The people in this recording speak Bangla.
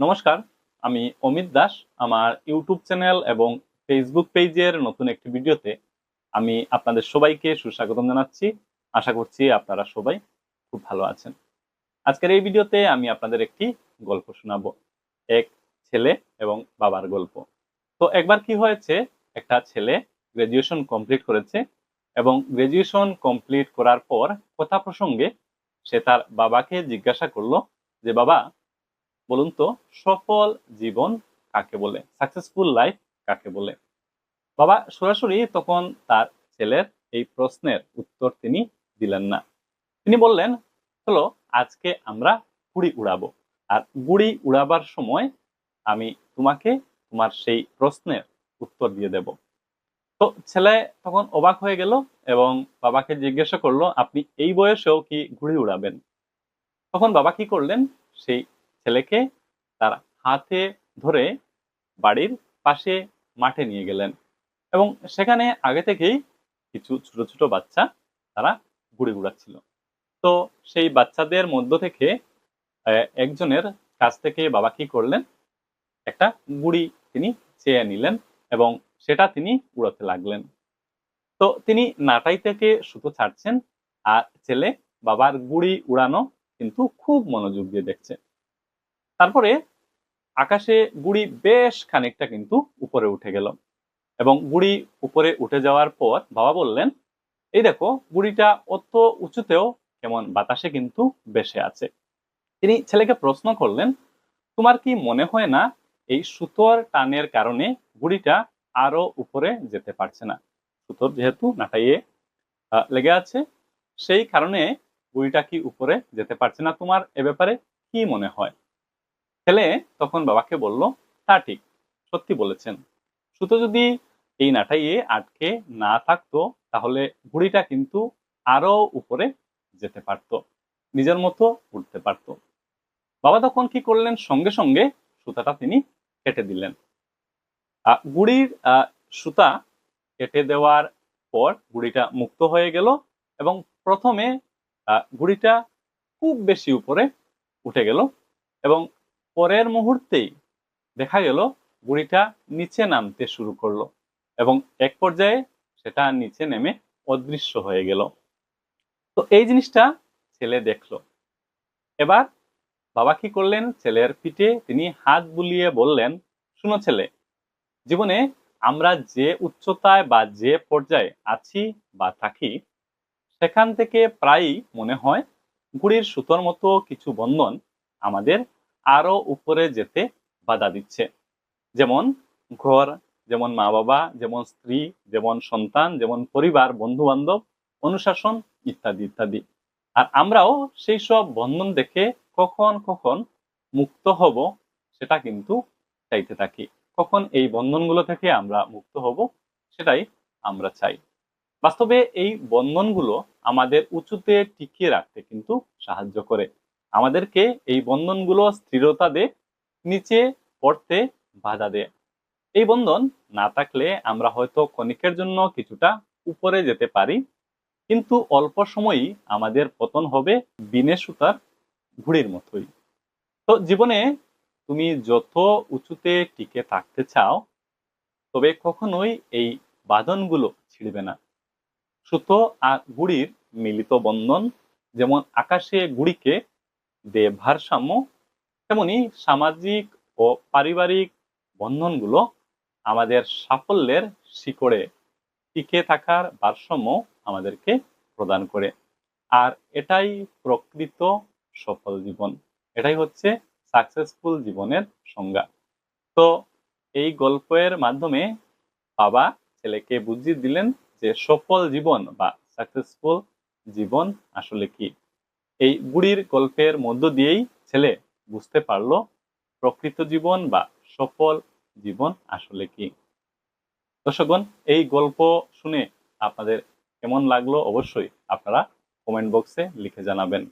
নমস্কার, আমি অমিত দাস। আমার ইউটিউব চ্যানেল এবং ফেসবুক পেজের নতুন একটি ভিডিওতে আমি আপনাদের সবাইকে সুস্বাগতম জানাচ্ছি। আশা করছি আপনারা সবাই খুব ভালো আছেন। আজকের এই ভিডিওতে আমি আপনাদের একটি গল্প শোনাবো। এক ছেলে এবং বাবার গল্প। তো একবার কি হয়েছে, একটা ছেলে গ্রাজুয়েশন কমপ্লিট করেছে এবং গ্রাজুয়েশন কমপ্লিট করার পর কথা প্রসঙ্গে সে তার বাবাকে জিজ্ঞাসা করল যে, বাবা বলুন তো, সফল জীবন কাকে বলে? সাকসেসফুল লাইফ কাকে বলে? বাবা, সরাসরি তখন তার ছেলের এই প্রশ্নের উত্তর তিনি দিলেন না। তিনি বললেন, চলো আজকে আমরা গুড়ি উড়াবো। আর গুড়ি উড়াবার সময় আমি তোমাকে তোমার সেই প্রশ্নের উত্তর দিয়ে দেব। তো ছেলে তখন অবাক হয়ে গেল এবং বাবাকে জিজ্ঞাসা করল, আপনি এই বয়সেও কি ঘুড়ি উড়াবেন? তখন বাবা কি করলেন? সেই ছেলেকে তার হাতে ধরে বাড়ির পাশে মাঠে নিয়ে গেলেন এবং সেখানে আগে থেকেই কিছু ছোট ছোট বাচ্চা তারা গুড়ি উড়াচ্ছিল তো সেই বাচ্চাদের মধ্য থেকে একজনের কাছ থেকে বাবা কি করলেন? একটা গুড়ি তিনি চেয়ে নিলেন এবং সেটা তিনি উড়াতে লাগলেন। তো তিনি নাটাই থেকে সুতো ছাড়ছেন আর ছেলে বাবার গুড়ি উড়ানো কিন্তু খুব মনোযোগ দিয়ে দেখছে। তারপরে আকাশে গুড়ি বেশ খানিকটা কিন্তু উপরে উঠে গেল। এবং গুড়ি উপরে উঠে যাওয়ার পর বাবা বললেন, এই দেখো, গুড়িটা অত উঁচুতেও কেমন বাতাসে কিন্তু বেসে আছে। তিনি ছেলেকে প্রশ্ন করলেন, তোমার কি মনে হয় না এই সুতোর টানের কারণে গুড়িটা আরও উপরে যেতে পারছে না? সুতোর যেহেতু নাটাইয়ে লেগে আছে, সেই কারণে গুড়িটা কি উপরে যেতে পারছে না তোমার? এ ব্যাপারে কি মনে হয়? ছেলে তখন বাবাকে বলল, তা ঠিক, সত্যি বলেছেন। সুতো যদি এই নাটাইয়ে আটকে না থাকতো, তাহলে ঘুড়িটা কিন্তু আরও উপরে যেতে পারতো, নিজের মতো উঠতে পারতো। বাবা তখন কি করলেন? সঙ্গে সঙ্গে সুতাটা তিনি কেটে দিলেন। গুড়ির সুতা কেটে দেওয়ার পর গুড়িটা মুক্ত হয়ে গেল এবং প্রথমে গুড়িটা খুব বেশি উপরে উঠে গেল এবং পরের মুহূর্তেই দেখা গেল গুড়িটা নিচে নামতে শুরু করল এবং এক পর্যায়ে সেটা নিচে নেমে অদৃশ্য হয়ে গেল। তো এই জিনিসটা ছেলে দেখল। এবার বাবা কি করলেন? ছেলের পিঠে তিনি হাত বুলিয়ে বললেন, শুনো ছেলে, জীবনে আমরা যে উচ্চতায় বা যে পর্যায়ে আছি বা থাকি, সেখান থেকে প্রায়ই মনে হয় গুড়ির সুতোর মতো কিছু বন্ধন আমাদের আরও উপরে যেতে বাধা দিচ্ছে। যেমন ঘর, যেমন মা বাবা যেমন স্ত্রী, যেমন সন্তান, যেমন পরিবার বন্ধু বান্ধব অনুশাসন ইত্যাদি ইত্যাদি। আর আমরাও সেই সব বন্ধন দেখে কখন কখন মুক্ত হব সেটা কিন্তু চাইতে থাকি। কখন এই বন্ধনগুলো থেকে আমরা মুক্ত হব সেটাই আমরা চাই। বাস্তবে এই বন্ধনগুলো আমাদের উঁচুতে টিকিয়ে রাখতে কিন্তু সাহায্য করে। আমাদেরকে এই বন্ধনগুলো স্থিরতা দে, নিচে পড়তে বাধা দেয় এই বন্ধন না থাকলে আমরা হয়তো ক্ষণিকের জন্য কিছুটা উপরে যেতে পারি, কিন্তু অল্প সময়ই আমাদের পতন হবে বিনে সুতার ঘুড়ির মতোই। তো জীবনে তুমি যত উঁচুতে টিকে থাকতে চাও, তবে কখনোই এই বাঁধনগুলো ছিঁড়বে না। সুতো আর গুড়ির মিলিত বন্ধন যেমন আকাশে গুড়িকে দে ভারসাম্য তেমনি সামাজিক ও পারিবারিক বন্ধনগুলো আমাদের সাফল্যের শিকড়ে টিকে থাকার ভারসাম্য আমাদেরকে প্রদান করে। আর এটাই প্রকৃত সফল জীবন। এটাই হচ্ছে সাকসেসফুল জীবনের সংজ্ঞা। তো এই গল্পের মাধ্যমে বাবা ছেলেকে বুঝিয়ে দিলেন যে সফল জীবন বা সাকসেসফুল জীবন আসলে কি। এই বুড়ির গল্পের মধ্য দিয়েই ছেলে বুঝতে পারল প্রকৃত জীবন বা সফল জীবন আসলে কি। দর্শকগণ, এই গল্প শুনে আপনাদের কেমন লাগল অবশ্যই আপনারা কমেন্ট বক্সে লিখে জানাবেন।